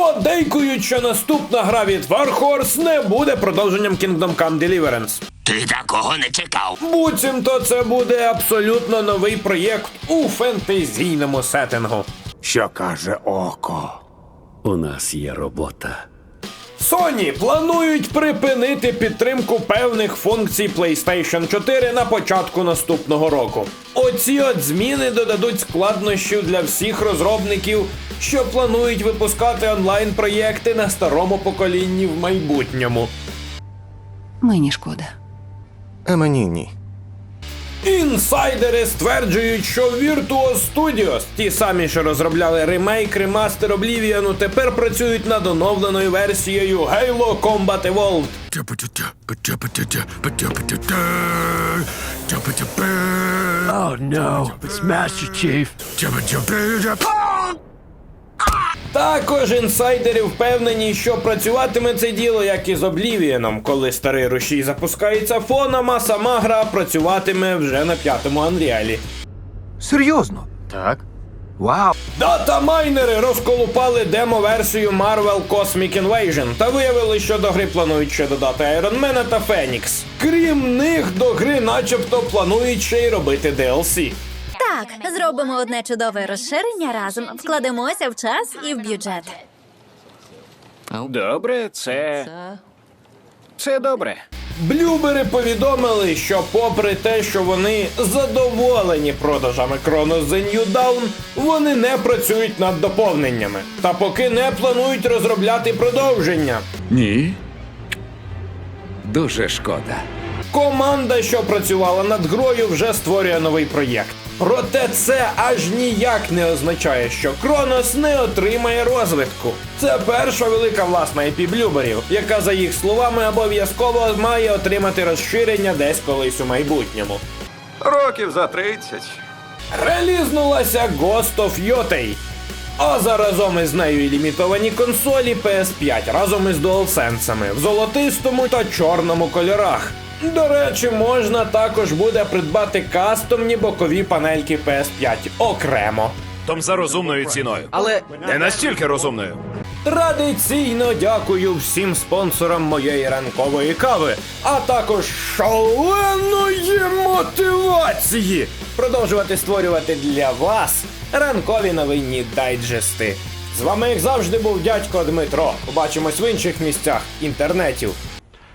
подейкують, що наступна гра від Warhorse не буде продовженням Kingdom Come Deliverance. Ти такого не чекав. Буцімто це буде абсолютно новий проєкт у фентезійному сеттингу. Що каже око? У нас є робота. Sony планують припинити підтримку певних функцій PlayStation 4 на початку наступного року. Оці от зміни додадуть складнощів для всіх розробників, що планують випускати онлайн-проєкти на старому поколінні в майбутньому. Мені шкода. А мені ні. Інсайдери стверджують, що Virtuos Studios, ті самі, що розробляли ремейк, ремастер Oblivion, тепер працюють над оновленою версією Halo Combat Evolved. Oh no, it's Master Chief. Також інсайдери впевнені, що працюватиме це діло як і з Oblivion, коли старий рушій запускається фоном, а сама гра працюватиме вже на п'ятому анріалі. Серйозно? Так. Вау! Датамайнери розколупали демо-версію Marvel Cosmic Invasion та виявили, що до гри планують ще додати Айронмена та Фенікс. Крім них, до гри начебто планують ще й робити DLC. Так, зробимо одне чудове розширення разом, вкладемося в час і в бюджет. Добре, це. Це добре. Блюбери повідомили, що попри те, що вони задоволені продажами Chronos The New Dawn, вони не працюють над доповненнями та поки не планують розробляти продовження. Ні. Дуже шкода. Команда, що працювала над грою, вже створює новий проєкт. Проте це аж ніяк не означає, що Кронос не отримає розвитку. Це перша велика власна IP блюберів, яка, за їх словами, обов'язково має отримати розширення десь колись у майбутньому. Років за 30. Релізнулася Ghost of Yotei. А заразом із нею і лімітовані консолі PS5 разом із DualSense в золотистому та чорному кольорах. До речі, можна також буде придбати кастомні бокові панельки PS5 окремо. Том за розумною ціною. Але не настільки розумною. Традиційно дякую всім спонсорам моєї ранкової кави, а також шаленої мотивації продовжувати створювати для вас ранкові новинні дайджести. З вами, як завжди, був дядько Дмитро. Побачимось в інших місцях інтернетів.